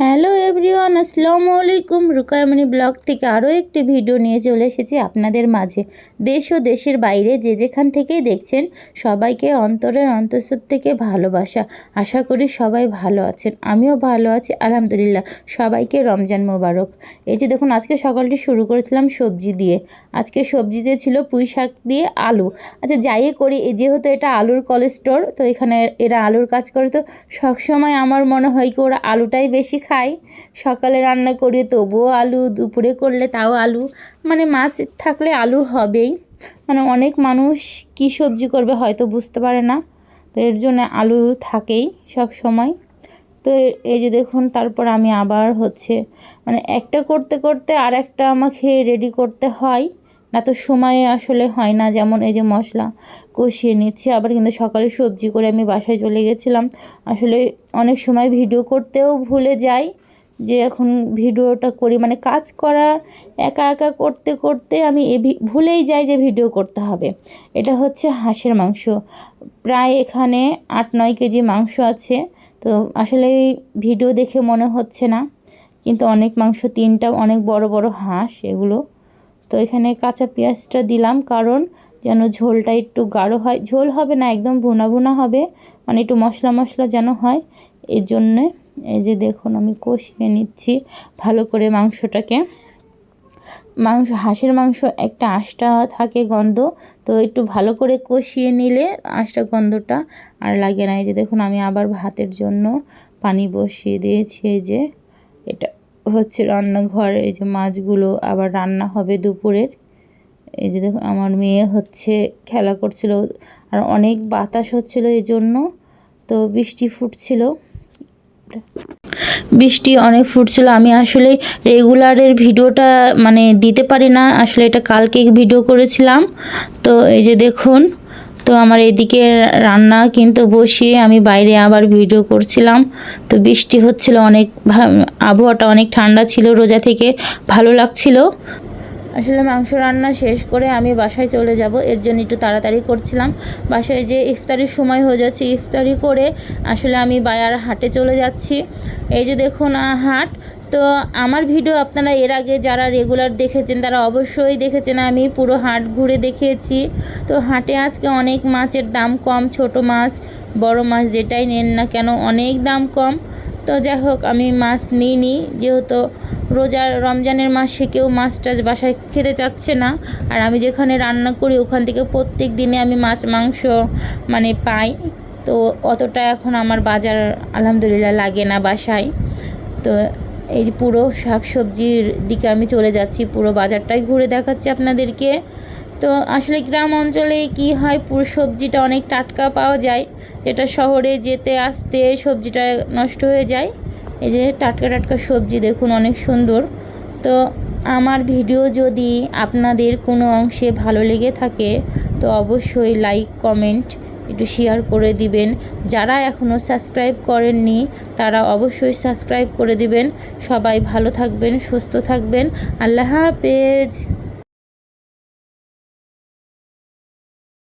Hello everyone, আসসালামু আলাইকুম। রুকায়মণি blog থেকে আরও একটি ভিডিও নিয়ে চলে এসেছি আপনাদের মাঝে। দেশ ও দেশের বাইরে যে যেখান থেকেই দেখছেন, সবাইকে অন্তরের অন্তঃস্থ থেকে ভালোবাসা। আশা করি সবাই ভালো আছেন। আমিও ভালো আছি, আলহামদুলিল্লাহ। সবাইকে রমজান মোবারক। এই যে দেখুন, আজকে সকালটি শুরু করেছিলাম সবজি দিয়ে। আজকে সবজি দিয়ে ছিল পুঁই শাক দিয়ে আলু। আচ্ছা যাই করি যেহেতু এটা আলুর কলেস্টোর তো এখানে এরা আলুর কাজ করে। তো সবসময় আমার মনে হয় কি, ওরা আলুটাই বেশি খাই। সকালে রান্না করি, তবুও আলু দুপুরে করলে তাও আলু। মানে মাছ থাকলে আলু হবেই। মানে অনেক মানুষ কী সবজি করবে হয়তো বুঝতে পারে না। তো এর জন্য আলু থাকেই সব সময়। তো এই যে দেখুন, তারপর আমি আবার হচ্ছে মানে একটা করতে করতে আর একটা আমাকে রেডি করতে হয়। না তো সময়ে আসলে হয় না, যেমন এই যে মশলা কষিয়ে নিচ্ছি, আবার কিন্তু সকালে সবজি করে আমি বাসায় চলে গেছিলাম। আসলে অনেক সময় ভিডিও করতেও ভুলে যাই যে এখন ভিডিওটা করি মানে কাজ করা একা একা করতে করতে আমি ভুলেই যাই যে ভিডিও করতে হবে। এটা হচ্ছে হাঁসের মাংস। প্রায় এখানে আট, নয় কেজি মাংস আছে, তো আসলে ভিডিও দেখে মনে হচ্ছে না। কিন্তু অনেক মাংস, তিনটা অনেক বড় বড় হাঁস, এগুলো তো এখানে কাঁচা পেঁয়াজটা দিলাম কারণ যেন ঝোলটা একটু গাঢ় হয়। ঝোল হবে না, একদম ভুনা ভুনা হবে মানে একটু মশলা মশলা যেন হয়। এই জন্যে এই যে দেখুন আমি কষিয়ে নিচ্ছি ভালো করে মাংসটাকে। মাংস, হাঁসের মাংস একটা আঁশটা থাকে গন্ধ, তো একটু ভালো করে কষিয়ে নিলে আঁশটা গন্ধটা আর লাগে না। এই যে দেখুন আমি আবার ভাতের জন্য পানি বসিয়ে দিয়েছি, এই যে এটা। হচ্ছে রান্নাঘর, এই যে মাছগুলো আবার রান্না হবে দুপুরের। এই যে দেখুন আমার মেয়ে হচ্ছে খেলা করছিল আর অনেক বাতাস হচ্ছিল এই জন্য, তো বৃষ্টি ফুটছিল। বৃষ্টি অনেক ফুটছিল। আমি আসলে রেগুলারের ভিডিওটা মানে দিতে পারি না। আসলে এটা কালকে ভিডিও করেছিলাম। তো এই যে দেখুন তো আমার এদিকে রান্না কিন্তু বসিয়ে আমি বাইরে আবার ভিডিও করছিলাম। তো বৃষ্টি হচ্ছিল অনেক, আবহাওয়াটা অনেক ঠান্ডা ছিল রোজা থেকে, ভালো লাগছিল। আসলে মাংস রান্না শেষ করে আমি বাসায় চলে যাব, এর জন্য একটু তাড়াতাড়ি করছিলাম। বাসায় যে ইফতারির সময় হয়ে যাচ্ছে, ইফতারি করে আসলে আমি বায়ার হাটে চলে যাচ্ছি। এই যে দেখুন হাট তো আমার ভিডিও আপনারা এর আগে যারা রেগুলার দেখেছেন, তারা অবশ্যই দেখেছেন। আমি পুরো হাট ঘুরে দেখিয়েছি। তো হাটে আজকে অনেক মাছের দাম কম, ছোট মাছ, বড় মাছ যেটাই নেন না কেন, অনেক দাম কম। তো যাই হোক, আমি মাছ নিইনি, যেহেতু রোজার রমজানের মাসে কেউ মাছ টাছ বাসায় খেতে চাচ্ছে না। আর আমি যেখানে রান্না করি, ওখান থেকে প্রত্যেক দিনে আমি মাছ, মাংস মানে পাই। তো অতটা এখন আমার বাজার আলহামদুলিল্লাহ লাগে না বাসায়। তো এই যে পুরো শাক সবজির দিকে আমি চলে যাচ্ছি, পুরো বাজারটাই ঘুরে দেখাচ্ছি আপনাদেরকে। তো আসলে গ্রাম অঞ্চলে কি হয়, পুরো সবজিটা অনেক টাটকা পাওয়া যায়। যেটা শহরে যেতে, আসতে সবজিটা নষ্ট হয়ে যায়। এই যে টাটকা টাটকা সবজি দেখুন অনেক সুন্দর। তো আমার ভিডিও যদি আপনাদের কোনো অংশে ভালো লেগে থাকে, তো অবশ্যই লাইক, কমেন্ট একটু শেয়ার করে দিবেন। যারা এখনও সাবস্ক্রাইব করেননি, তারা অবশ্যই সাবস্ক্রাইব করে দিবেন। সবাই ভালো থাকবেন, সুস্থ থাকবেন। আল্লাহ হাফেজ।